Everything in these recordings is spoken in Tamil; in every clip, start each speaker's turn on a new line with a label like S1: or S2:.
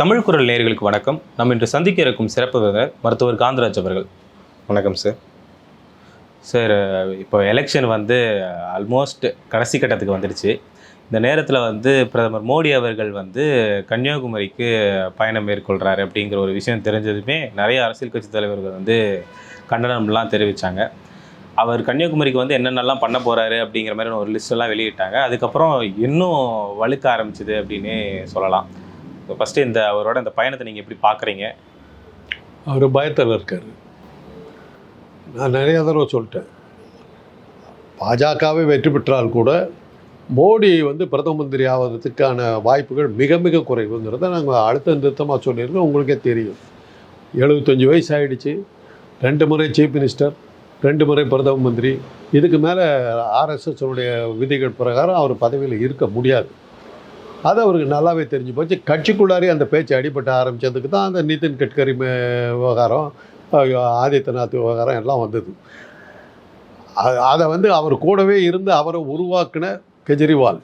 S1: தமிழ் குரல் நேயர்களுக்கு வணக்கம். நம்ம இன்று சந்திக்க இருக்கும் சிறப்பு விருந்தினர் மருத்துவர் காந்தராஜ் அவர்கள். வணக்கம் சார் சார் இப்போ எலெக்ஷன் வந்து ஆல்மோஸ்ட் கடைசி கட்டத்துக்கு வந்துடுச்சு. இந்த நேரத்தில் வந்து பிரதமர் மோடி அவர்கள் வந்து கன்னியாகுமரிக்கு பயணம் மேற்கொள்கிறாரு அப்படிங்கிற ஒரு விஷயம் தெரிஞ்சதுமே நிறைய அரசியல் கட்சி தலைவர்கள் வந்து கண்டனம்லாம் தெரிவித்தாங்க அவர் கன்னியாகுமரிக்கு வந்து என்னென்னலாம் பண்ண போகிறாரு அப்படிங்கிற மாதிரி ஒரு லிஸ்டெல்லாம் வெளியிட்டாங்க. அதுக்கப்புறம் இன்னும் வலுக்க ஆரம்பிச்சுது அப்படின்னே சொல்லலாம். இப்போ ஃபஸ்ட்டு இந்த அவரோட இந்த பயணத்தை நீங்கள் எப்படி பார்க்குறீங்க?
S2: அவர் பயத்தில் இருக்கார். நான் நிறைய தடவை சொல்லிட்டேன். பாஜகவே வெற்றி பெற்றால் கூட மோடி வந்து பிரதம மந்திரி ஆவதற்கான வாய்ப்புகள் மிக மிக குறைவுங்கிறத நாங்கள் அழுத்த நிறுத்தமாக சொல்லியிருக்கோம். உங்களுக்கே தெரியும். எழுபத்தஞ்சி வயசு ஆகிடுச்சு ரெண்டு முறை சீஃப் மினிஸ்டர் ரெண்டு முறை பிரதம மந்திரி. இதுக்கு மேலே ஆர்எஸ்எஸ்னுடைய விதிகள் பிரகாரம் அவர் பதவியில் இருக்க முடியாது. அது அவருக்கு நல்லாவே தெரிஞ்சு போச்சு. கட்சிக்குள்ளாரே அந்த பேச்சு அடிபட்ட ஆரம்பித்ததுக்கு தான் அந்த நிதின் கட்கரி விவகாரம் ஆதித்யநாத் விவகாரம் எல்லாம் வந்தது. அதை வந்து அவர் கூடவே இருந்து அவரை உருவாக்கின கெஜ்ரிவால்.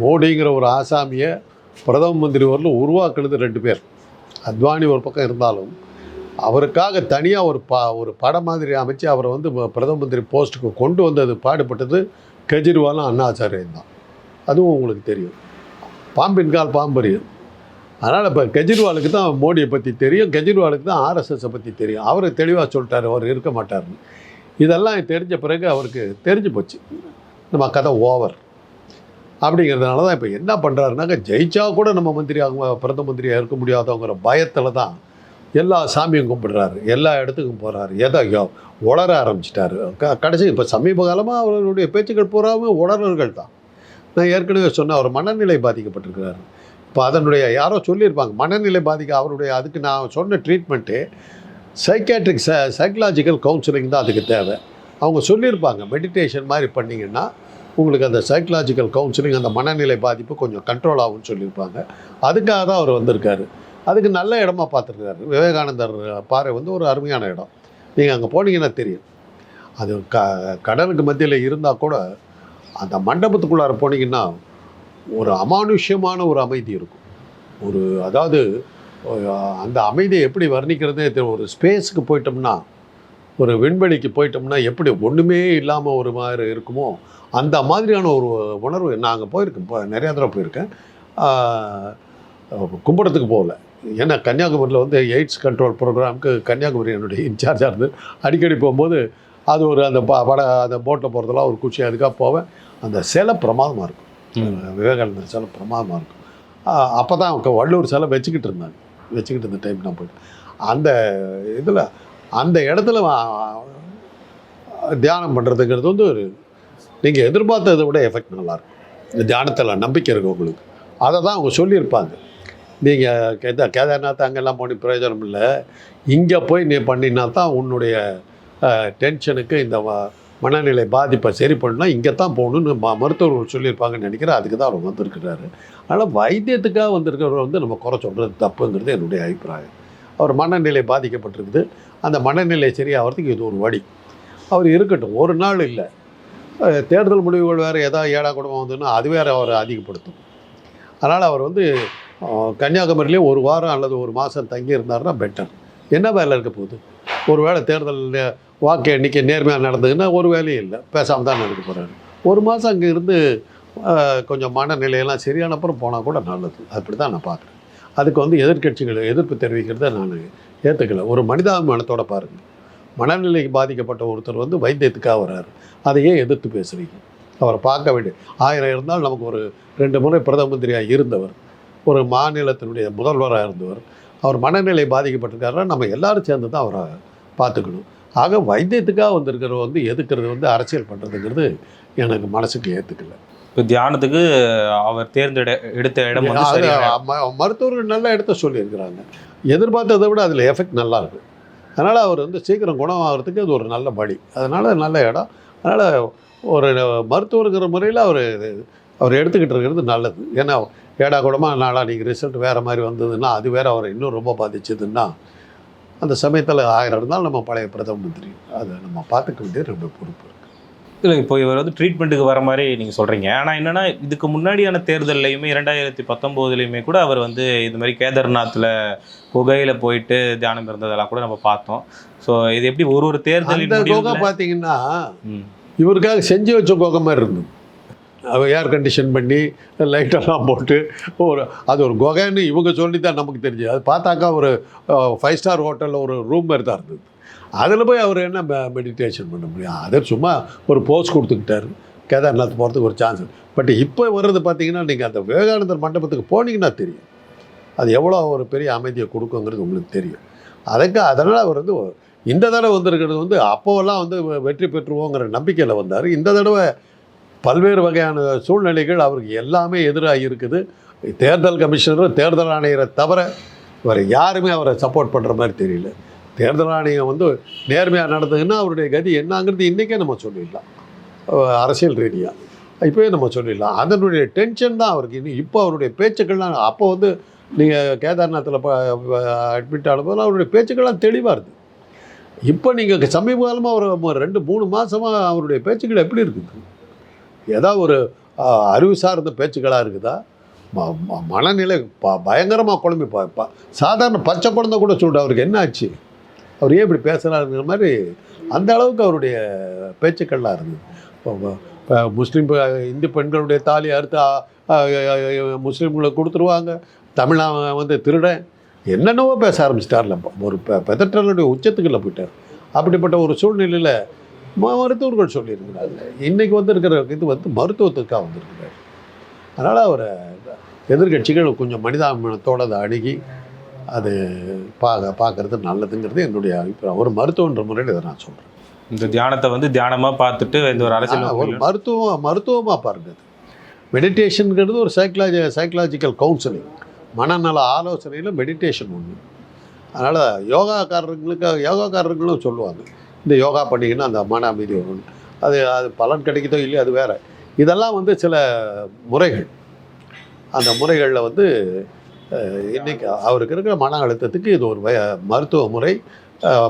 S2: மோடிங்கிற ஒரு ஆசாமியை பிரதம மந்திரி வரலும் உருவாக்குனது ரெண்டு பேர். அத்வானி ஒரு பக்கம் இருந்தாலும் அவருக்காக தனியாக ஒரு பா ஒரு படம் மாதிரி அமைச்சு அவரை வந்து பிரதம மந்திரி போஸ்ட்டுக்கு கொண்டு வந்தது பாடுபட்டது கெஜ்ரிவாலும் அண்ணாச்சாரியன் தான் அதுவும் உங்களுக்கு தெரியும். பாம்பின் கால் பாம்பறியும் அதனால் இப்போ கெஜ்ரிவாலுக்கு தான் மோடியை பற்றி தெரியும். கெஜ்ரிவாலுக்கு தான் ஆர்எஸ்எஸை பற்றி தெரியும். அவர் தெளிவாக சொல்லிட்டாரு அவர் இருக்க மாட்டார்னு இதெல்லாம் தெரிஞ்ச பிறகு அவருக்கு தெரிஞ்சு போச்சு. நம்ம கதை ஓவர். அப்படிங்கிறதுனால தான் இப்போ என்ன பண்ணுறாருனாக்க ஜெயிச்சா கூட நம்ம மந்திரி ஆக பிரதம மந்திரியாக இருக்க முடியாதவங்கிற பயத்தில் தான் எல்லா சாமியும் கும்பிடுறாரு. எல்லா இடத்துக்கும் போகிறாரு எதோ உளர ஆரம்பிச்சிட்டாரு. க கடைசி இப்போ சமீப காலமாக அவருடைய பேச்சுக்கள் பூராவும் உளறல்கள் தான். நான் ஏற்கனவே சொன்னேன் அவர் மனநிலை பாதிக்கப்பட்டிருக்கிறாரு. இப்போ அதனுடைய யாரோ சொல்லியிருப்பாங்க மனநிலை பாதிக்க அவருடைய அதுக்கு நான் சொன்ன ட்ரீட்மெண்ட்டு சைக்காட்ரிக் ச சைக்கலாஜிக்கல் கவுன்சிலிங் தான் அதுக்கு தேவை. அவங்க சொல்லியிருப்பாங்க மெடிடேஷன் மாதிரி பண்ணிங்கன்னா உங்களுக்கு அந்த சைக்கலாஜிக்கல் கவுன்சிலிங் அந்த மனநிலை பாதிப்பு கொஞ்சம் கண்ட்ரோல் ஆகும்னு சொல்லியிருப்பாங்க. அதுக்காக தான் அவர் வந்திருக்காரு. அதுக்கு நல்ல இடமா பார்த்துருக்காரு. விவேகானந்தர் பாறை வந்து ஒரு அருமையான இடம். நீங்கள் அங்கே போனீங்கன்னா தெரியும். அது க கடலுக்கு மத்தியில் இருந்தால் கூட அந்த மண்டபத்துக்குள்ளார போனீங்கன்னா ஒரு அமானுஷ்யமான ஒரு அமைதி இருக்கும். ஒரு அதாவது அந்த அமைதியை எப்படி வர்ணிக்கிறதே தெரியும் ஒரு ஸ்பேஸுக்கு போயிட்டோம்னா ஒரு விண்வெளிக்கு போயிட்டோம்னா எப்படி ஒன்றுமே இல்லாமல் ஒரு மாதிரி இருக்குமோ அந்த மாதிரியான ஒரு உணர்வு நான் அங்கே போயிருக்கேன் இப்போ நிறையா தடவை போயிருக்கேன். கும்படத்துக்கு போகல. ஏன்னா கன்னியாகுமரியில் வந்து எய்ட்ஸ் கண்ட்ரோல் ப்ரோக்ராமுக்கு கன்னியாகுமரி என்னுடைய இன்சார்ஜாக இருந்து அடிக்கடி போகும்போது அது ஒரு அந்த ப பட அந்த போட்டில் போகிறதெல்லாம் ஒரு குச்சி அதுக்காக போவேன். அந்த சிலை பிரமாதமாக இருக்கும். விவேகானந்தர் சிலை பிரமாதமாக இருக்கும். அப்போ தான் அவங்க வள்ளூர் சிலை வச்சுக்கிட்டு இருந்தாங்க. வச்சுக்கிட்டு இருந்த டைம் நான் போயிட்டு. அந்த இதில் அந்த இடத்துல தியானம் பண்ணுறதுங்கிறது வந்து ஒரு நீங்கள் எதிர்பார்த்ததை விட எஃபெக்ட் நல்லாயிருக்கும் இந்த தியானத்தில் நம்பிக்கை இருக்கு உங்களுக்கு. அதை தான் அவங்க சொல்லியிருப்பாங்க. நீங்கள் கேதா கேதார்நாத் அங்கெல்லாம் போய் பிரயோஜனம் இல்லை. இங்கே போய் நீ பண்ணினா தான் உன்னுடைய டென்ஷனுக்கு இந்த மனநிலை பாதிப்பை சரி பண்ணால் இங்கே தான் போகணுன்னு ம மருத்துவர்கள் சொல்லியிருப்பாங்கன்னு நினைக்கிறேன். அதுக்கு தான் அவர் வந்திருக்கிறாரு. அதனால் வைத்தியத்துக்காக வந்திருக்கிறவர் வந்து நம்ம குறை சொல்கிறது தப்புங்கிறது என்னுடைய அபிப்பிராயம். அவர் மனநிலை பாதிக்கப்பட்டிருக்குது. அந்த மனநிலை சரியாகிறதுக்கு இது ஒரு வழி. அவர் இருக்கட்டும் ஒரு நாள் இல்லை. தேர்தல் முடிவுகள் வேறு ஏதாவது ஏடா குடும்பம் வந்ததுன்னா அது வேறு அவரை அதிகப்படுத்தும். அதனால் அவர் வந்து கன்னியாகுமரியிலே ஒரு வாரம் அல்லது ஒரு மாதம் தங்கி இருந்தாருன்னா பெட்டர் என்ன வேலை இருக்க போகுது? ஒரு வேளை தேர்தல் வாக்கு எண்ணிக்கை நேர்மையாக நடந்ததுன்னா ஒரு வேலையும் இல்லை. பேசாமல் தான் நடக்க போகிறாரு ஒரு மாதம் அங்கே இருந்து கொஞ்சம் மனநிலையெல்லாம் சரியான அப்புறம் போனால் கூட நல்லது. அப்படி தான் நான் பார்க்குறேன். அதுக்கு வந்து எதிர்க்கட்சிகள் எதிர்ப்பு தெரிவிக்கிறத நான் ஏற்றுக்கல ஒரு மனிதாபிமானத்தோட பாருங்கள் மனநிலைக்கு பாதிக்கப்பட்ட ஒருத்தர் வந்து வைத்தியத்துக்காக வர்றாரு அதையே எதிர்த்து பேசுகிறீங்க அவரை பார்க்க வேண்டிய ஆயிரம் இருந்தால் நமக்கு ஒரு ரெண்டு முறை பிரதம மந்திரியாக இருந்தவர் ஒரு மாநிலத்தினுடைய முதல்வராக இருந்தவர் அவர் மனநிலை பாதிக்கப்பட்டிருக்காருன்னா நம்ம எல்லாரும் சேர்ந்து தான் அவரை பார்த்துக்கணும். ஆக வைத்தியத்துக்காக வந்திருக்கிறவர் வந்து எதுக்கிறது வந்து அரசியல் பண்ணுறதுங்கிறது எனக்கு மனசுக்கு ஏற்றுக்கல
S1: இப்போ தியானத்துக்கு அவர் தேர்ந்தெடு எடுத்த இடம்
S2: மருத்துவர்கள் நல்ல இடத்த சொல்லியிருக்கிறாங்க. எதிர்பார்த்ததை விட அதில் எஃபெக்ட் நல்லா இருக்கு. அதனால் அவர் வந்து சீக்கிரம் குணமாகறதுக்கு அது ஒரு நல்ல வழி. அதனால் நல்ல இடம். அதனால் ஒரு மருத்துவருங்கிற முறையில் அவர் அவர் எடுத்துக்கிட்டு இருக்கிறது நல்லது. ஏன்னா ஏடா கூடமாக நாளா நீங்கள் ரிசல்ட் வேறு மாதிரி வந்ததுன்னா அது வேறு அவரை இன்னும் ரொம்ப பாதிச்சதுன்னா அந்த சமயத்தில் ஆயிரம் இருந்தாலும் நம்ம பழைய பிரதம மந்திரி. அதை நம்ம பார்த்துக்க வேண்டியது ரொம்ப பொறுப்பு இருக்குது
S1: இல்லை இப்போ இவர் வந்து ட்ரீட்மெண்ட்டுக்கு வர மாதிரி நீங்கள் சொல்கிறீங்க ஆனால் என்னென்னா இதுக்கு முன்னாடியான தேர்தல்லையுமே இரண்டாயிரத்தி பத்தொம்போதுலையுமே கூட அவர் வந்து இது மாதிரி கேதார்நாத்தில் குகையில் போயிட்டு தியானம் இருந்ததெல்லாம் கூட நம்ம பார்த்தோம். ஸோ இது எப்படி ஒரு ஒரு முடிவுல-
S2: பார்த்தீங்கன்னா
S1: ம்.
S2: இவருக்காக செஞ்சு வச்ச குகை மாதிரி இருந்தது. ஏர் கண்டிஷன் பண்ணி லைட்டெல்லாம் போட்டு ஒரு அது ஒரு குகைன்னு இவங்க சொல்லி தான் நமக்கு தெரிஞ்சது. அது பார்த்தாக்கா ஒரு ஃபைவ் ஸ்டார் ஹோட்டலில் ஒரு ரூம் மாதிரி தான் இருந்தது. அதில் போய் அவர் என்ன மெடிடேஷன் பண்ண முடியும்? அதை சும்மா ஒரு போஸ் கொடுத்துக்கிட்டாரு. கேதார்நாத் போகிறதுக்கு ஒரு சான்ஸ் பட் இப்போ வர்றது பார்த்தீங்கன்னா நீங்கள் அந்த விவேகானந்தர் மண்டபத்துக்கு போனீங்கன்னா தெரியும். அது எவ்வளோ ஒரு பெரிய அமைதியை கொடுக்குங்கிறது உங்களுக்கு தெரியும். அதுக்கு அதனால் அவர் வந்து இந்த தடவை வந்திருக்கிறது வந்து அப்போவெல்லாம் வந்து வெற்றி பெற்றுவோங்கிற நம்பிக்கையில் வந்தார். இந்த தடவை பல்வேறு வகையான சூழ்நிலைகள் அவருக்கு எல்லாமே எதிராக இருக்குது. தேர்தல் கமிஷனர் தேர்தல் ஆணையரை தவிர வேறு யாருமே அவரை சப்போர்ட் பண்ணுற மாதிரி தெரியல. தேர்தல் ஆணையம் வந்து நேர்மையாக நடந்ததுன்னா அவருடைய கதி என்னங்கிறது இன்றைக்கே நம்ம சொல்லிடலாம். அரசியல் ரீதியாக இப்போவே நம்ம சொல்லிடலாம். அதனுடைய டென்ஷன் தான் அவருக்கு. இன்னும் இப்போ அவருடைய பேச்சுக்கள்லாம் அப்போ வந்து நீங்கள் கேதார்நாத்தில் அட்மிட் ஆனபோது அவருடைய பேச்சுக்கள்லாம் தெளிவாக இருக்குது இப்போ நீங்கள் சமீப காலமாக ஒரு ரெண்டு மூணு மாதமாக அவருடைய பேச்சுக்கள் எப்படி இருக்குது? ஏதாவது ஒரு அறிவு சார்ந்த பேச்சுக்களாக இருக்குதா? ம- மனநிலை ப பயங்கரமாக குழம்பி பா சாதாரண பச்சை குழந்தை கூட சொல்லிட்டு அவருக்கு என்ன ஆச்சு? அவர் ஏன் இப்படி பேசுகிறாருங்கிற மாதிரி அந்த அளவுக்கு அவருடைய பேச்சுக்கள்லாம் இருந்தது. இப்போ முஸ்லீம் இந்து பெண்களுடைய தாலி அறுத்து அ- முஸ்லீம்களுக்கு கொடுத்துருவாங்க. தமிழா வந்து திருடன். என்னென்னவோ பேச ஆரம்பிச்சிட்டார்ல. ஒரு பெதற்றலுடைய உச்சத்துக்குள்ளே போயிட்டார். அப்படிப்பட்ட ஒரு சூழ்நிலையில் மருத்துவர்கள் சொல்லியிருக்கிறாங்க இன்னைக்கு வந்திருக்கிற இது வந்து மருத்துவத்துக்காக வந்திருக்கிறார். அதனால் அவரை எதிர்கட்சிகள் கொஞ்சம் மனிதாபிமானத்தோடு அதை அணுகி அது பார்க்க பார்க்கறது நல்லதுங்கிறது என்னுடைய அபிப்பிராயம். ஒரு மருத்துவன்ற முறையில் இதை நான் சொல்கிறேன்
S1: இந்த தியானத்தை வந்து தியானமாக பார்த்துட்டு இந்த ஒரு அரசியல்
S2: ஒரு மருத்துவம் மருத்துவமாக பாருங்க அது. மெடிடேஷனுங்கிறது ஒரு சைக்கலாஜி சைக்கலாஜிக்கல் கவுன்சிலிங் மனநல ஆலோசனையில் மெடிடேஷன் ஒன்று அதனால் யோகாக்காரர்களுக்கு யோகாக்காரர்களும் சொல்லுவாங்க. இந்த யோகா பண்ணிங்கன்னா அந்த மன அமைதி வரும் அது அது பலன் கிடைக்குதோ இல்லையோ அது வேறு. இதெல்லாம் வந்து சில முறைகள். அந்த முறைகளில் வந்து இன்றைக்கி அவருக்கு இருக்கிற மன அழுத்தத்துக்கு இது ஒரு வய- மருத்துவ முறை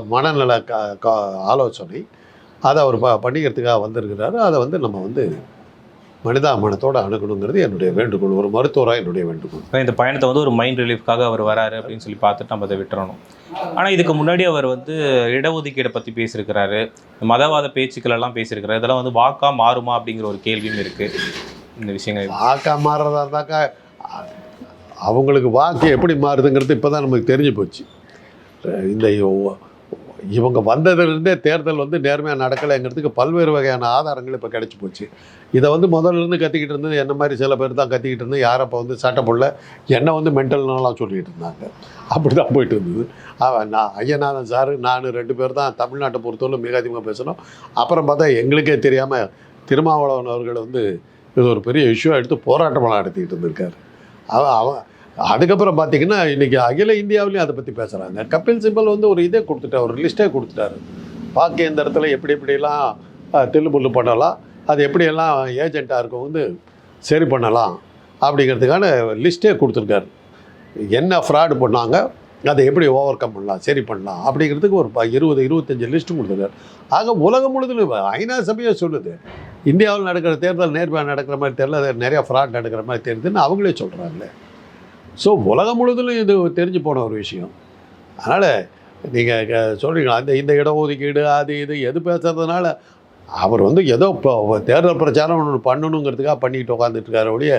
S2: மனநல க க- ஆலோசனை. அதை அவர் ப பண்ணிக்கிறதுக்காக வந்திருக்கிறாரு. அதை வந்து நம்ம வந்து மனிதாபிமானத்தோடு அணுகணுங்கிறது என்னுடைய வேண்டுகோள். ஒரு மருத்துவராக என்னுடைய வேண்டுகோள்.
S1: இந்த பயணத்தை வந்து ஒரு மைண்ட் ரிலீஃப்காக அவர் வராரு அப்படின்னு சொல்லி பார்த்துட்டு நம்ம அதை விட்டுறணும். ஆனால் இதுக்கு முன்னாடி அவர் வந்து இடஒதுக்கீடை பற்றி பேசியிருக்கிறாரு. மதவாத பேச்சுக்கள் எல்லாம் பேசியிருக்கிறாரு. இதெல்லாம் வந்து வாக்கா மாறுமா அப்படிங்கிற ஒரு கேள்வியும் இருக்குது இந்த விஷயங்கள்.
S2: வாக்கா மாறுறதா இருந்தாக்கா அவங்களுக்கு வாக்கு எப்படி மாறுதுங்கிறது இப்போ தான் நமக்கு தெரிஞ்சு போச்சு. இந்த இவங்க வந்ததுலேருந்தே தேர்தல் வந்து நேர்மையாக நடக்கலைங்கிறதுக்கு பல்வேறு வகையான ஆதாரங்கள் இப்போ கிடச்சி போச்சு. இதை வந்து முதல்ல இருந்து கத்திக்கிட்டு இருந்தது என்ன மாதிரி சில பேர் தான் கத்திக்கிட்டு இருந்து யாரும் அப்போ வந்து சட்டை போடல என்னை வந்து மென்டல்னாலாம் சொல்லிகிட்டு இருந்தாங்க. அப்படி தான் போயிட்டு இருந்தது. நான் ஐயநாதன் சார் நான் ரெண்டு பேர் தான் தமிழ்நாட்டை பொறுத்தவரை மிக அதிகமாக பேசணும். அப்புறம் பார்த்தா எங்களுக்கே தெரியாமல் திருமாவளவன் அவர்கள் வந்து இது ஒரு பெரிய இஷ்யூவாக எடுத்து போராட்டமெல்லாம் நடத்திக்கிட்டு இருந்திருக்காரு. அவன் அவன் அதுக்கப்புறம் பார்த்தீங்கன்னா இன்றைக்கி அகில இந்தியாவிலையும் அதை பற்றி பேசுகிறாங்க கபில் சிம்பல் வந்து ஒரு இதே கொடுத்துட்டார் ஒரு லிஸ்ட்டே கொடுத்துட்டாரு. பாக்கி இந்த இடத்துல எப்படி எப்படியெல்லாம் அஹ், பண்ணலாம் அது எப்படியெல்லாம் ஏஜெண்ட்டாக இருக்கும் வந்து சரி பண்ணலாம் அப்படிங்கிறதுக்கான லிஸ்ட்டே கொடுத்துருக்காரு. என்ன ஃப்ராடு பண்ணாங்க அதை எப்படி ஓவர் கம் பண்ணலாம் சரி பண்ணலாம் அப்படிங்கிறதுக்கு ஒரு ப- இருபது இருபத்தஞ்சி லிஸ்ட்டு கொடுத்துருக்காரு. ஆக உலகம் முழுதும் ஐநா சபையே சொல்லுது இந்தியாவில் நடக்கிற தேர்தல் நேர்மையாக நடக்கிற மாதிரி தெரியல அது நிறையா ஃப்ராட் நடக்கிற மாதிரி தெரியுதுன்னு அவங்களே சொல்கிறாங்களே ஸோ உலகம் முழுவதிலும் இது தெரிஞ்சு போன ஒரு விஷயம். அதனால் நீங்கள் சொல்கிறீங்களா அந்த இந்த இடஒதுக்கீடு அது இது எது பேசுறதுனால அவர் வந்து ஏதோ இப்போ தேர்தல் பிரச்சாரம் ஒன்று பண்ணணுங்கிறதுக்காக பண்ணிட்டு உட்காந்துட்டுருக்காரு ஒழிய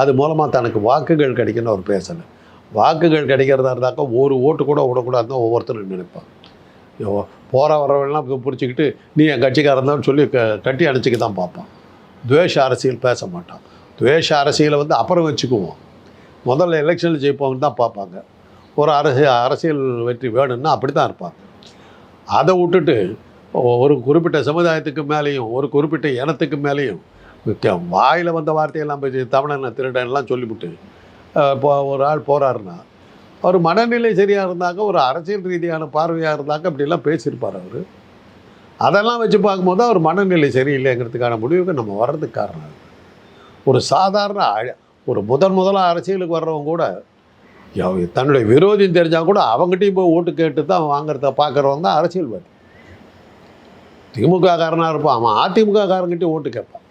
S2: அது மூலமாக தனக்கு வாக்குகள் கிடைக்குன்னு அவர் பேசலை. வாக்குகள் கிடைக்கிறதா இருந்தாக்கா ஒரு ஓட்டு கூட விடக்கூடாதுன்னு ஒவ்வொருத்தரும் நினைப்பான் போகிற வரவெல்லாம் பிடிச்சிக்கிட்டு நீ என் கட்சிக்காரன் தான் சொல்லி க கட்டி அணைச்சிக்க தான் பார்ப்பான். துவேஷ அரசியல் பேச மாட்டான். துவேஷ அரசியலை வந்து அப்புறம் வச்சுக்குவோம். முதல்ல எலெக்ஷனில் ஜெயிப்பவங்க தான் பார்ப்பாங்க. ஒரு அரசியல் அரசியல் வெற்றி வேணும்னா அப்படி தான் இருப்பாங்க. அதை விட்டுட்டு ஒரு குறிப்பிட்ட சமுதாயத்துக்கு மேலேயும் ஒரு குறிப்பிட்ட இனத்துக்கு மேலேயும் வாயில் வந்த வார்த்தையெல்லாம் போய் தமிழன் திருடன்லாம் சொல்லிவிட்டு இப்போ ஒரு ஆள் போகிறாருன்னா அவர் மனநிலை சரியாக இருந்தாக்க ஒரு அரசியல் ரீதியான பார்வையாக இருந்தாக்க அப்படிலாம் பேசியிருப்பார் அவர். அதெல்லாம் வச்சு பார்க்கும்போது அவர் மனநிலை சரியில்லைங்கிறதுக்கான முடிவுக்கு நம்ம வர்றதுக்கு காரணம் ஒரு சாதாரண அழ- ஒரு முதன் முதலாக அரசியலுக்கு வர்றவங்க கூட தன்னுடைய விரோதின்னு தெரிஞ்சால் கூட அவங்ககிட்டயும் போய் ஓட்டு கேட்டு தான் வாங்குறத பார்க்குறவங்க தான் அரசியல்வாதி. திமுக காரனாக இருப்பான் அவன் அதிமுக காரங்கிட்ட ஓட்டு கேட்பான்.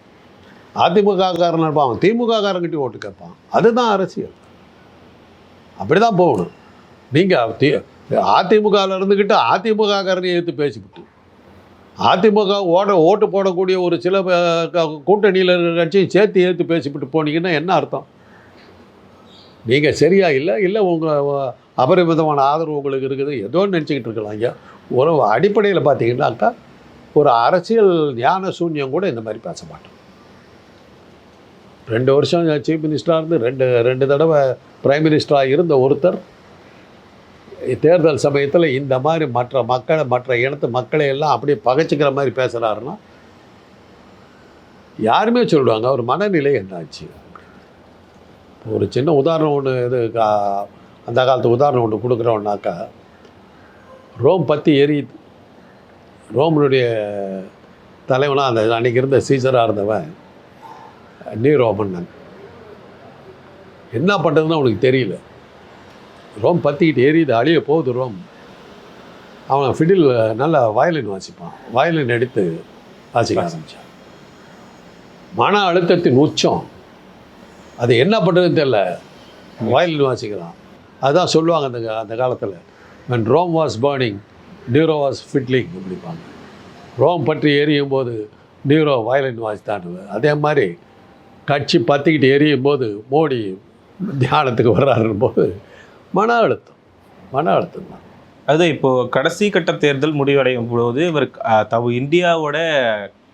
S2: அதிமுக காரனாக இருப்பான் அவன் திமுக காரங்கிட்ட ஓட்டு கேட்பான். அதுதான் அரசியல். அப்படி தான் போகணும் நீங்கள் தி அதிமுகவில் இருந்துக்கிட்டு அதிமுக காரனையும் எடுத்து பேசிவிட்டு அதிமுக ஓட ஓட்டு போடக்கூடிய ஒரு சில க- கூட்டணியில் இருக்கிற கட்சியும் சேர்த்து ஏற்று பேசிவிட்டு போனீங்கன்னா என்ன அர்த்தம்? நீங்கள் சரியா இல்லை இல்லை உங்கள் அபரிமிதமான ஆதரவு உங்களுக்கு இருக்குது ஏதோ நினச்சிக்கிட்டு இருக்கலாம் ஐயா. ஒரு அடிப்படையில் பார்த்தீங்கன்னாக்கா ஒரு அரசியல் ஞான சூன்யம் கூட இந்த மாதிரி பேச மாட்டோம். ரெண்டு வருஷம் சீஃப் மினிஸ்டராக இருந்து ரெண்டு ரெண்டு தடவை பிரைம் மினிஸ்டராக இருந்த ஒருத்தர் தேர்தல் சமயத்தில் இந்த மாதிரி மற்ற மக்களை மற்ற இனத்து மக்களை எல்லாம் அப்படியே பகைச்சிக்கிற மாதிரி பேசுகிறாருன்னா யாருமே சொல்லிடுவாங்க அவர் மனநிலை என்னாச்சு? ஒரு சின்ன உதாரணம் ஒன்று இது கா- அந்த காலத்து உதாரணம் ஒன்று கொடுக்குறோன்னாக்கா ரோம் பற்றி எரியுது. ரோமனுடைய தலைவனாக அந்த அன்றைக்கி இருந்த சீசராக இருந்தவன் நீ ரோமன் என்ன பண்ணுறதுன்னு அவனுக்கு தெரியல. ரோம் பற்றிக்கிட்டு எரியுது அழிய போகுது ரோம். அவன் ஃபிடில் நல்லா வயலின் வாசிப்பான். வயலின் எடுத்து வாசிக்க ஆரம்பித்தான் மன அழுத்தத்தின் உச்சம். அது என்ன பண்ணுறதுன்னு தெரில வயலின் வாசிக்கிறான். அதுதான் சொல்லுவாங்க அந்த அந்த காலத்தில் and Rome was burning Nero was fiddling அப்படிப்பாங்க. Rome பற்றி எரியும் போது நியூரோ வயலின் வாசித்தான்னு அதே மாதிரி கட்சி பற்றிக்கிட்டு எரியும் போது மோடி தியானத்துக்கு வர்றாருன்னு போது மன அழுத்தம். மன அழுத்தம் தான்.
S1: அது இப்போ கடைசி கட்ட தேர்தல் முடிவடையும் போது இவர் தவு இந்தியாவோட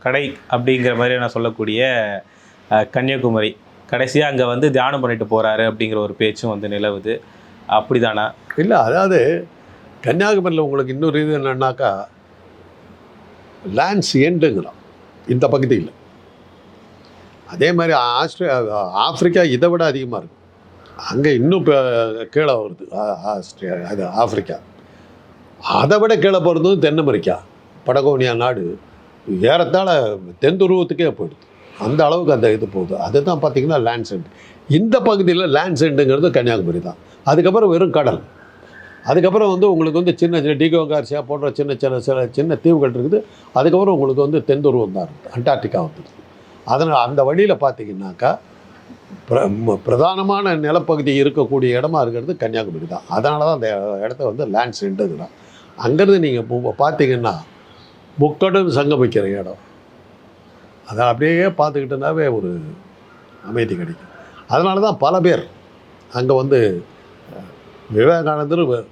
S1: கடை அப்படிங்கிற மாதிரி நான் சொல்லக்கூடிய கன்னியாகுமரி. கடைசியாக அங்கே வந்து தியானம் பண்ணிட்டு போறாரு அப்படிங்கிற ஒரு பேச்சும் வந்து நிலவுது. அப்படிதானா?
S2: இல்லை அதாவது கன்னியாகுமரியில் உங்களுக்கு இன்னொரு இது என்னன்னாக்கா லேண்ட்ஸ் எண்டுங்கிறான். இந்த பகுதியில். அதே மாதிரி ஆஸ்திரே ஆப்பிரிக்கா இதை விட அதிகமாக இருக்கும் அங்கே இன்னும் இப்போ கீழே வருது. ஆ- ஆஸ்திரேலியா அது ஆப்பிரிக்கா. அதை விட கீழே போகிறது தென் அமெரிக்கா படகோனியா நாடு. ஏறத்தாழ தென் துருவத்துக்கே போயிடுது. அந்த அளவுக்கு அந்த இது போகுது. அதுதான் பார்த்திங்கன்னா லேண்ட் சென்ட் இந்த பகுதியில் லேண்ட் சென்ட்டுங்கிறது கன்னியாகுமரி தான். அதுக்கப்புறம் வெறும் கடல். அதுக்கப்புறம் வந்து உங்களுக்கு வந்து சின்ன சின்ன டிகோ கார்சியா போன்ற சின்ன சின்ன சில சின்ன தீவுகள் இருக்குது. அதுக்கப்புறம் உங்களுக்கு வந்து தென்துருவம் தான் இருக்குது. அண்டார்டிகா வந்துடுது அதனால் அந்த வழியில் பார்த்தீங்கன்னாக்கா பிர ம- பிரதானமான நிலப்பகுதி இருக்கக்கூடிய இடமா இருக்கிறது கன்னியாகுமரி தான். அதனால தான் அந்த இடத்த வந்து லேண்ட் சென்டருங்கிறான் அங்கேருந்து நீங்கள் பார்த்தீங்கன்னா முக்கடும் சங்கமிக்கிற இடம். அதை அப்படியே பார்த்துக்கிட்டனாவே ஒரு அமைதி கிடைக்கும். அதனால தான் பல பேர் அங்கே வந்து விவேகானந்தர் வ-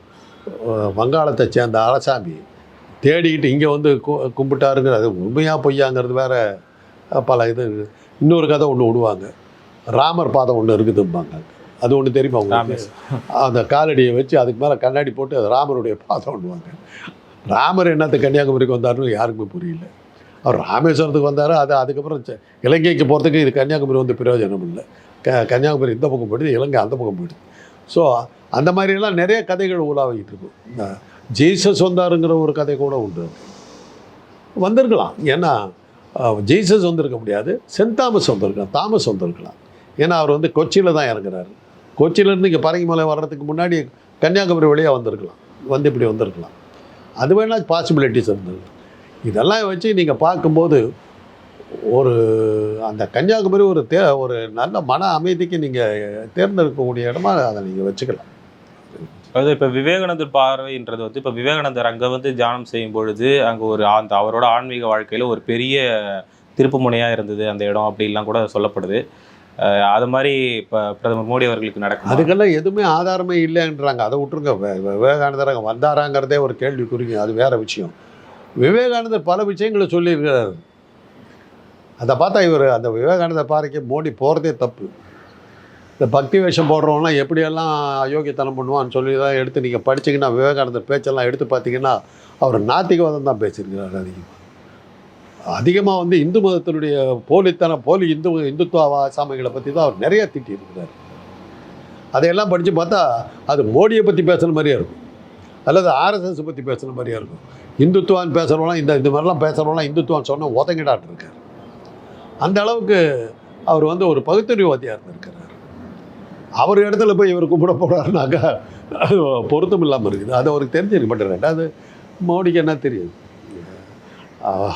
S2: வங்காளத்தை சேர்ந்த அரசாமி தேடிக்கிட்டு இங்கே வந்து கு- கும்பிட்டாருங்கிறது உண்மையாக பொய்யாங்கிறது வேற பல இது இன்னொரு கதை ஒன்று விடுவாங்க. ராமர் பாதம் ஒன்று இருக்குதும்பாங்க. அது ஒன்று தெரியுமா உங்களுக்கு? அந்த காலடியை வச்சு அதுக்கு மேலே கண்ணாடி போட்டு அது ராமருடைய பாதம் ஒன்றுவாங்க ராமர் என்னத்து கன்னியாகுமரிக்கு வந்தாருன்னு யாருக்குமே புரியல. அவர் ராமேஸ்வரத்துக்கு வந்தார். அது அதுக்கப்புறம் இலங்கைக்கு போகிறதுக்கு இது கன்னியாகுமரி வந்து பிரயோஜனம் இல்லை. க கன்னியாகுமரி இந்த பக்கம் போயிடுது இலங்கை அந்த பக்கம் போயிடுது. ஸோ அந்த மாதிரியெல்லாம் நிறைய கதைகள் உலாவிக்கிட்டு இருக்கும் இந்த ஜீசஸ் வந்தாருங்கிற ஒரு கதை கூட உண்டு. வந்திருக்கலாம். ஏன்னா ஜீசஸ் வந்திருக்க முடியாது. சென்ட் தாமஸ் வந்திருக்கலாம். தாமஸ் வந்திருக்கலாம். ஏன்னா அவர் வந்து கொச்சியில் தான் இறங்குறாரு. கொச்சியிலேருந்து இங்கே பரங்கிமலை வர்றதுக்கு முன்னாடி கன்னியாகுமரி வழியாக வந்திருக்கலாம். வந்து இப்படி வந்திருக்கலாம். அது வேணால் பாசிபிலிட்டிஸ் இருந்தது. இதெல்லாம் வச்சு நீங்கள் பார்க்கும்போது ஒரு அந்த கன்னியாகுமரி ஒரு தே ஒரு நல்ல மன அமைதிக்கு நீங்கள் தேர்ந்தெடுக்கக்கூடிய இடமா அதை நீங்கள் வச்சுக்கலாம்.
S1: அதாவது இப்போ விவேகானந்தர் பார்வைன்றது வந்து இப்போ விவேகானந்தர் அங்கே வந்து தியானம் செய்யும் பொழுது அங்கே ஒரு அந்த அவரோட ஆன்மீக வாழ்க்கையில் ஒரு பெரிய திருப்பு முனையாக இருந்தது அந்த இடம் அப்படிலாம் கூட சொல்லப்படுது. அது மாதிரி இப்போ பிரதமர் மோடி அவர்களுக்கு நடக்கும்?
S2: அதுக்கெல்லாம் எதுவுமே ஆதாரமே இல்லைன்றாங்க. அதை விட்டுருங்க. விவேகானந்தர் அங்கே வந்தாராங்கிறதே ஒரு கேள்விக்குறிங்க அது வேற விஷயம். விவேகானந்தர் பல விஷயங்களை சொல்லியிருக்கிறார். அதை பார்த்தா இவர் அந்த விவேகானந்தர் பாறைக்கு மோடி போகிறதே தப்பு. இந்த பக்தி வேஷம் போடுறவங்களாம் எப்படியெல்லாம் அயோக்கியத்தனம் பண்ணுவான்னு சொல்லி தான் எடுத்து நீங்கள் படிச்சீங்கன்னா விவேகானந்தர் பேச்செல்லாம் எடுத்து பார்த்தீங்கன்னா அவர் நாத்திகவாதம் தான் பேசியிருக்கிறார் அதிகம். அதிகமாக வந்து இந்து மதத்தினுடைய போலித்தனம் போலி இந்து இந்துத்துவ சாமிகளை பற்றி தான் அவர் நிறைய திட்டியிருக்கிறார். அதையெல்லாம் படித்து பார்த்தா அது மோடியை பற்றி பேசுகிற மாதிரியே இருக்கும். அல்லது ஆர்எஸ்எஸ் பற்றி பேசுகிற மாதிரியே இருக்கும். இந்துத்துவான்னு பேசுகிறவங்களாம் இந்த இந்த மாதிரிலாம் பேசுகிறவங்களாம் இந்துத்துவான்னு சொன்னால் உதங்கிடாட்டு இருக்கார். அந்த அளவுக்கு அவர் வந்து ஒரு பகுத்தறிவாதியாக இருந்திருக்கிறார். அவர் இடத்துல போய் இவர் கும்பிட போகிறாருனாக்கா பொருத்தம் இல்லாமல் இருக்குது. அது அவருக்கு தெரிஞ்சிருக்க மாட்டேன் ரெண்டாவது மோடிக்கு என்ன தெரியுது?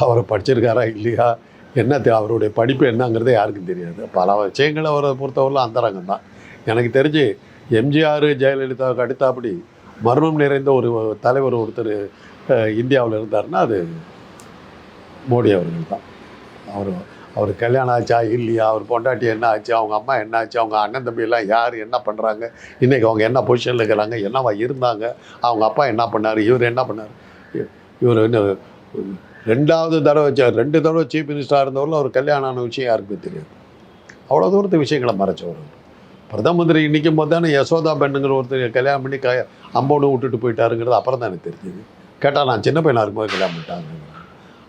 S2: அவர் படிச்சிருக்காரா இல்லையா? என்ன தே அவருடைய படிப்பு என்னங்கிறதே யாருக்கும் தெரியாது. பல விஷயங்கள் அவரை பொறுத்தவரையில் அந்தரங்கம் தான். எனக்கு தெரிஞ்சு எம்ஜிஆர் ஜெயலலிதாவுக்கு அடுத்தாப்படி மர்மம் நிறைந்த ஒரு தலைவர் ஒருத்தர் இந்தியாவில் இருந்தாருன்னா அது மோடி அவர்கள் தான். அவர் அவர் கல்யாணம் ஆச்சா இல்லையா? அவர் பொண்டாட்டி என்ன ஆச்சு? அவங்க அம்மா என்ன ஆச்சு? அவங்க அண்ணன் தம்பியெல்லாம் யார்? என்ன பண்ணுறாங்க இன்றைக்கி அவங்க என்ன பொசிஷனில் இருக்கிறாங்க? என்னவா இருந்தாங்க? அவங்க அப்பா என்ன பண்ணார்? இவர் என்ன பண்ணார்? இவர் என்ன ரெண்டாவது தடவை ச- ரெண்டு தடவை சீஃப் மினிஸ்டராக இருந்தவரில் அவர் கல்யாணம் ஆன விஷயம் யாருக்குமே தெரியாது. அவ்வளோ தூரத்து விஷயங்களை மறைச்சவர் பிரதம மந்திரி நிற்கும் போது தானே யசோதா பெண்ணுங்கிற ஒருத்தர் கல்யாணம் பண்ணி க அம்போடு விட்டுட்டு போயிட்டாருங்கிறது அப்புறம் தான் எனக்கு தெரிஞ்சது. கேட்டால் நான் சின்ன பையனாக இருக்கும்போது கல்யாணம் பண்ணிட்டாங்க.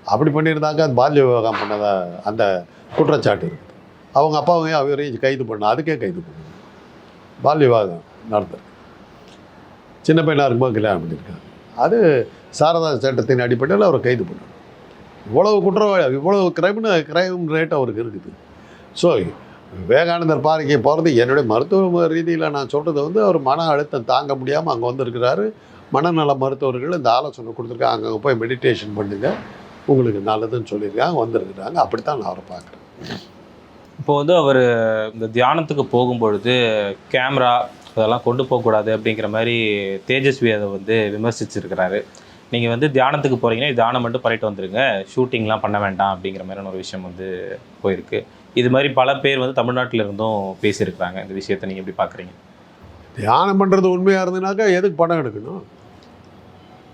S2: அப்படி பண்ணியிருந்தாங்க அது பால்ய விவாகம் பண்ணதா அந்த குற்றச்சாட்டு இருக்குது அவங்க அப்பாவையும் அவரையும் கைது பண்ண அதுக்கே கைது பண்ணணும் பால்ய விவாகம் நடத்த சின்ன பையனாக இருக்கும்போது கல்யாணம் பண்ணியிருக்காங்க. அது சாரதா சட்டத்தின் அடிப்படையில் அவரை கைது பண்ணணும் இவ்வளவு குற்றவாளி இவ்வளவு கிரைம்னு கிரைம் ரேட் அவருக்கு இருக்குது. ஸோ விவேகானந்தர் பாறைக்கு போகிறது என்னுடைய மருத்துவ ரீதியில் நான் சொல்கிறது வந்து அவர் மன அழுத்தம் தாங்க முடியாமல் அங்கே வந்திருக்கிறாரு. மனநல மருத்துவர்கள் இந்த ஆலோசனை கொடுத்துருக்காங்க அங்கே போய் மெடிடேஷன் பண்ணுங்கள் உங்களுக்கு நல்லதுன்னு சொல்லியிருக்காங்க வந்திருக்கிறாங்க. அப்படித்தான் நான் அவரை பார்க்குறேன்.
S1: இப்போ வந்து அவர் இந்த தியானத்துக்கு போகும்பொழுது கேமரா அதெல்லாம் கொண்டு போகக்கூடாது அப்படிங்கிற மாதிரி தேஜஸ்வி அதை வந்து விமர்சிச்சிருக்கிறாரு. நீங்கள் வந்து தியானத்துக்கு போகிறீங்கன்னா தியானம் மட்டும் பண்ணிட்டு வந்துருங்க. ஷூட்டிங்லாம் பண்ண வேண்டாம் அப்படிங்கிற மாதிரியான ஒரு விஷயம் வந்து போயிருக்கு. இது மாதிரி பல பேர் வந்து தமிழ்நாட்டில் இருந்தும் பேசியிருக்கிறாங்க. இந்த விஷயத்தை நீங்கள் எப்படி பார்க்குறீங்க
S2: தியானம் பண்ணுறது உண்மையாக இருந்ததுனாக்கா எதுக்கு படம் எடுக்கணும்?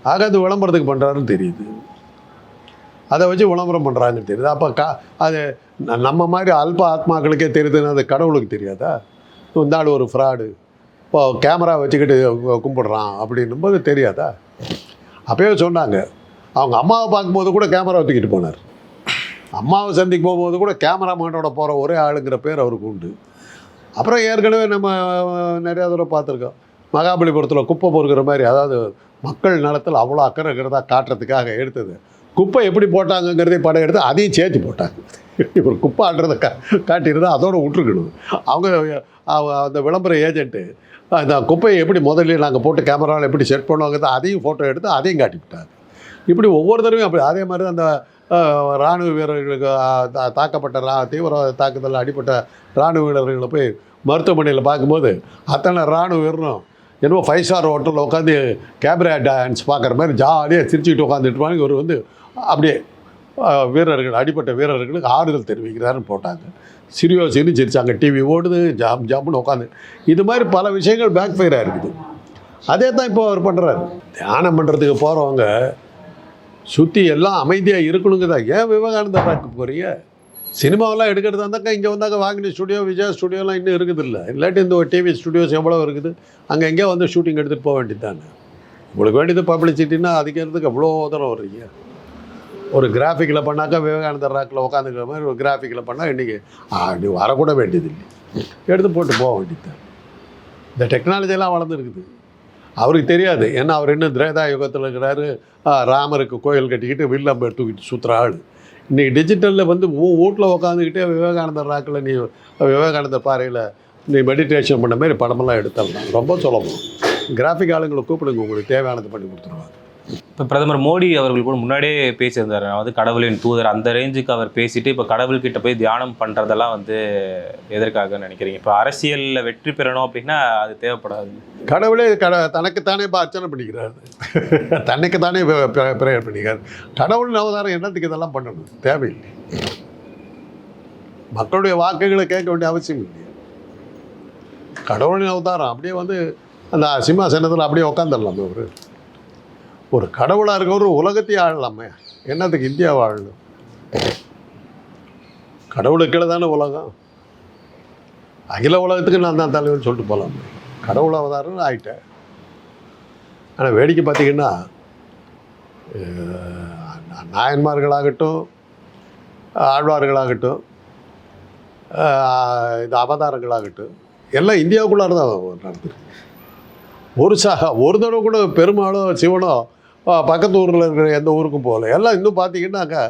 S2: ஆக அது விளம்பரத்துக்கு பண்ணுறாருன்னு தெரியுது. அதை வச்சு விளம்பரம் பண்ணுறாங்கன்னு தெரியுது. அப்போ கா அது ந- நம்ம மாதிரி அல்ப ஆத்மாக்களுக்கே தெரியுதுன்னு அது கடவுளுக்கு தெரியாதா? இந்த ஆள் ஒரு ஃப்ராடு. இப்போ கேமரா வச்சுக்கிட்டு கும்பிடுறான் அப்படின்னும் போது தெரியாதா? அப்பயே சொன்னாங்க. அவங்க அம்மாவை பார்க்கும்போது கூட கேமரா தூக்கிட்டு போனார். அம்மாவை சந்திக்கு போகும்போது கூட கேமராமேனோட போகிற ஒரே ஆளுங்கிற பேர் அவருக்கு உண்டு. அப்புறம் ஏற்கனவே நம்ம நிறையா தூரம் பார்த்துருக்கோம். மகாபலிபுரத்தில் குப்பை பொறுக்கிற மாதிரி அதாவது மக்கள் நலத்தில் அவ்வளோ அக்கறை இருக்கிறதா காட்டுறதுக்காக எடுத்தது. குப்பை எப்படி போட்டாங்கங்கிறதே படம் எடுத்து அதையும் சேர்த்து போட்டாங்க. இவர் குப்பை ஆடுறத கா காட்டியிருந்தால் அதோடு விட்டுருக்கணும். அவங்க அந்த விளம்பர ஏஜென்ட்டு அந்த குப்பையை எப்படி முதல்ல நாங்கள் போட்டு கேமராவில் எப்படி செட் பண்ணுவாங்க அதையும் ஃபோட்டோ எடுத்து அதையும் காட்டிவிட்டாங்க. இப்படி ஒவ்வொரு தடவையும் அப்படி அதே மாதிரி அந்த இராணுவ ராணுவ வீரர்களுக்கு தா- தாக்கப்பட்ட ரா தீவிரவாத தாக்குதலில் அடிப்பட்ட ராணுவ வீரர்களை போய் மருத்துவமனையில் பார்க்கும்போது அத்தனை ராணுவ வீரரும் என்னமோ ஃபைவ் ஸ்டார் ஹோட்டலில் உட்காந்து கேமரா டான்ஸ் பார்க்குற மாதிரி ஜாலியாக சிரிச்சுக்கிட்டு உட்காந்துட்டு இவர் வந்து அப்படியே வீரர்கள் அடிப்பட்ட வீரர்களுக்கு ஆறுதல் தெரிவிக்கிறாருன்னு போட்டாங்க. சிரியோ சிரி சிரிச்சாங்க டிவி ஓடுது ஜாம் ஜாம்னு உட்காந்து இது மாதிரி பல விஷயங்கள் பேக் ஃபயராக இருக்குது. அதே தான் இப்போ அவர் பண்ணுறாரு தியானம் பண்ணுறதுக்கு போகிறவங்க சுற்றி எல்லாம் அமைதியாக இருக்கணுங்கிறதா ஏன் விவேகானந்தா பார்க்க போகிறீங்க சினிமாவெல்லாம் எடுக்கிறதா இருந்தாக்கா இங்கே வந்தாக்க வாங்கினி ஸ்டுடியோ விஜயா ஸ்டுடியோலாம் இன்னும் இருக்குது இல்லை இல்லாட்டி இந்த ஒரு டிவி ஸ்டுடியோஸ் எவ்வளோ இருக்குது? அங்கே எங்கேயோ வந்து ஷூட்டிங் எடுத்துகிட்டு போக வேண்டியது தானே உங்களுக்கு வேண்டியது பப்ளிசிட்டின்னா அதுக்கேறதுக்கு எவ்வளோ தூரம் வர்றீங்க? ஒரு கிராஃபிக்கில் பண்ணாக்கா விவேகானந்தர் ராக்கில் உட்காந்துக்கிற மாதிரி ஒரு கிராஃபிக்கில் பண்ணால் இன்றைக்கி நீ வரக்கூட வேண்டியதில்லை. எடுத்து போட்டு போக வேண்டியது இந்த டெக்னாலஜியெல்லாம் வளர்ந்துருக்குது. அவருக்கு தெரியாது. ஏன்னா அவர் இன்னும் திரேதா யுகத்தில் இருக்கிறாரு ராமருக்கு கோயில் கட்டிக்கிட்டு வில்லம்பு தூக்கிட்டு சுற்றுற ஆள். இன்றைக்கி டிஜிட்டலில் வந்து வீட்டில் உட்காந்துக்கிட்டே விவேகானந்தர் ராக்கில் நீ விவேகானந்தர் பாறையில் நீ மெடிடேஷன் பண்ண மாதிரி படமெல்லாம் எடுத்துடலாம் ரொம்ப சுலபம். கிராஃபிக் ஆளுங்களை கூப்பிடுங்க. உங்களுக்கு தேவையானது பண்ணி கொடுத்துருவாங்க.
S1: இப்போ பிரதமர் மோடி அவர்கள் கூட முன்னாடியே பேசியிருந்தார். அதாவது கடவுளின் தூதர் அந்த ரேஞ்சுக்கு அவர் பேசிட்டு இப்போ கடவுள்கிட்ட போய் தியானம் பண்ணுறதெல்லாம் வந்து எதற்காக நினைக்கிறீங்க? இப்போ அரசியலில் வெற்றி பெறணும் அப்படின்னா அது தேவைப்படாது.
S2: கடவுளே கட தனக்குத்தானே இப்போ அர்ச்சனை பண்ணிக்கிறார். தன்னைக்குத்தானே பிரேயர் பண்ணிக்கிறார். கடவுள் அவதாரம் என்னத்துக்கு இதெல்லாம் பண்ணணும்? தேவையில்லை. மக்களுடைய வாக்குகளை கேட்க வேண்டிய அவசியம் இல்லை கடவுளின் அவதாரம் அப்படியே வந்து அந்த சிம்மாசனத்தில் அப்படியே உட்காந்துடலாம் அவர் ஒரு கடவுளாக இருக்கவர் உலகத்தையே ஆளலாமே. என்னத்துக்கு இந்தியா வாழணும்? கடவுளுக்கு தானே உலகம். அகில உலகத்துக்கு நான் தான் தலைவர்னு சொல்லிட்டு போகலாம் கடவுள் அவதாரம்னு ஆகிட்டேன் ஆனால் வேடிக்கை பார்த்தீங்கன்னா நாயன்மார்களாகட்டும் ஆழ்வார்களாகட்டும் இந்த அவதாரங்களாகட்டும் எல்லாம் இந்தியாவுக்குள்ளார தான் நடந்துருக்கு. ஒரு சா ஒரு தடவை கூட பெருமாளோ சிவனோ பக்கத்து ஊரில் இருக்கிற எந்த ஊருக்கும் போகல. எல்லாம் இன்னும் பார்த்தீங்கன்னாக்கா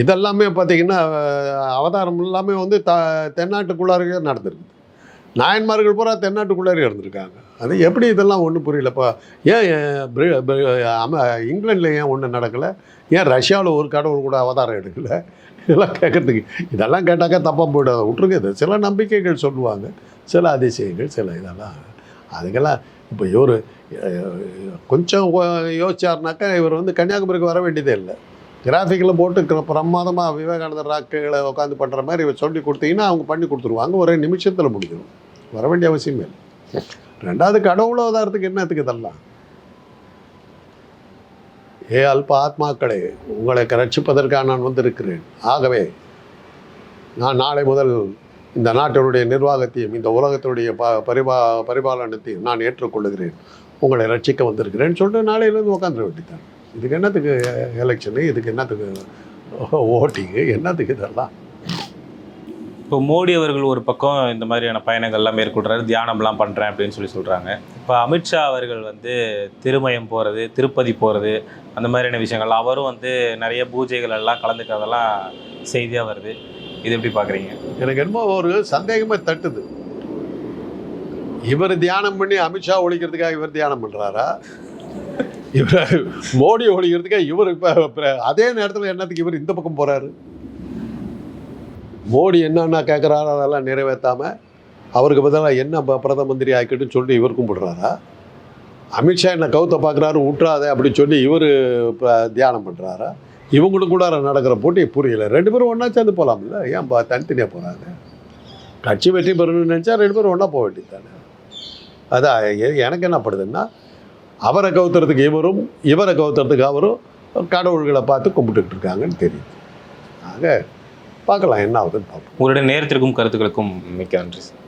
S2: இதெல்லாமே பார்த்தீங்கன்னா அவதாரம் எல்லாமே வந்து த தென்னாட்டுக்குள்ளாரே நடந்திருக்கு. நாயன்மார்கள் பூரா தென்னாட்டுக்குள்ளாரே இருந்திருக்காங்க. அது எப்படி இதெல்லாம் ஒன்றும் புரியலப்பா? ஏன் இங்கிலாண்டில் ஏன் ஒன்றும் நடக்கலை? ஏன் ரஷ்யாவில் ஒரு கடவுள் கூட அவதாரம் எடுக்கலை? இதெல்லாம் கேட்குறதுக்கு இதெல்லாம் கேட்டாக்கா தப்பாக போயிடாத விட்ருங்க இது சில நம்பிக்கைகள் சொல்லுவாங்க. சில அதிசயங்கள் சில இதெல்லாம். அதுக்கெல்லாம் இப்போ இவர் கொஞ்சம் யோசிச்சாருனாக்கா இவர் வந்து கன்னியாகுமரிக்கு வர வேண்டியதே இல்லை. கிராஃபிக்கில் போட்டு கிர- பிரமாதமாக விவேகானந்தர் ராக்குகளை உட்காந்து பண்ணுற மாதிரி இவர் சொல்லி கொடுத்தீங்கன்னா அவங்க பண்ணி கொடுத்துருவாங்க. ஒரே நிமிஷத்தில் முடிஞ்சிடும். வர வேண்டிய அவசியமே இல்லை. ரெண்டாவது கடவுள் அவதாரத்துக்கு என்னத்துக்கு இதெல்லாம் ஏ அல்ப ஆத்மாக்களே உங்களை ரட்சிப்பதற்காக நான் வந்திருக்கிறேன். ஆகவே நான் நாளை முதல் இந்த நாட்டினுடைய நிர்வாகத்தையும் இந்த உலகத்தினுடைய ப பரிபா பரிபாலனத்தையும் நான் ஏற்றுக்கொள்ளுகிறேன். உங்களை ரட்சிக்க வந்திருக்கிறேன்னு சொல்லிட்டு நாளையிலேருந்து உட்காந்துட வேண்டியதான் இதுக்கு என்னத்துக்கு எலெக்ஷனு இதுக்கு என்னத்துக்கு ஓட்டிங்கு என்னத்துக்கு இதெல்லாம்?
S1: இப்போ மோடி அவர்கள் ஒரு பக்கம் இந்த மாதிரியான பயணங்கள்லாம் மேற்கொள்றாரு தியானம்லாம் பண்ணுறேன் அப்படின்னு சொல்லி சொல்கிறாங்க இப்போ அமித்ஷா அவர்கள் வந்து திருமயம் போகிறது திருப்பதி போகிறது அந்த மாதிரியான விஷயங்கள். அவரும் வந்து நிறைய பூஜைகள் எல்லாம் கலந்துக்கிறதெல்லாம் செய்தியாக வருது. இது எப்படி பார்க்குறீங்க?
S2: எனக்கு என்னமோ ஒரு சந்தேகமே தட்டுது. இவர் தியானம் பண்ணி அமித்ஷா ஒழிக்கிறதுக்காக இவர் தியானம் பண்ணுறாரா இவர் மோடி ஒழிக்கிறதுக்காக இவர் இப்போ அதே நேரத்தில் என்னத்துக்கு இவர் இந்த பக்கம் போகிறாரு மோடி என்னென்ன கேட்குறாரோ அதெல்லாம் நிறைவேற்றாமல் அவருக்கு பதிலாக என்ன ப- பிரதம மந்திரி ஆக்கிட்டுன்னு சொல்லி இவர் கும்பிடுறாரா? அமித்ஷா என்ன கவுத்த பார்க்குறாரு விட்றாதே அப்படின்னு சொல்லி இவர் இப்போ தியானம் பண்ணுறாரா இவங்களும் கூட நடக்கிற போட்டி புரியல. ரெண்டு பேரும் ஒன்றா சேர்ந்து போகலாம்ல ஏன் பா தனித்தனியாக போகிறாங்க கட்சி வெற்றி பெறணும்னு நினச்சா ரெண்டு பேரும் ஒன்றா போக வேண்டியது தானே? அதான் எனக்கு என்ன படுதுன்னா அவரை கவுத்துறதுக்கு இவரும் இவரை கவுத்துறதுக்கு அவரும் கடவுள்களை பார்த்து கும்பிட்டுக்கிட்டு இருக்காங்கன்னு தெரியுது. ஆக பார்க்கலாம் என்ன ஆகுதுன்னு பார்ப்போம்.
S1: உங்களுடைய நேரத்திற்கும் கருத்துக்களுக்கும் மிக்க நன்றி சார்.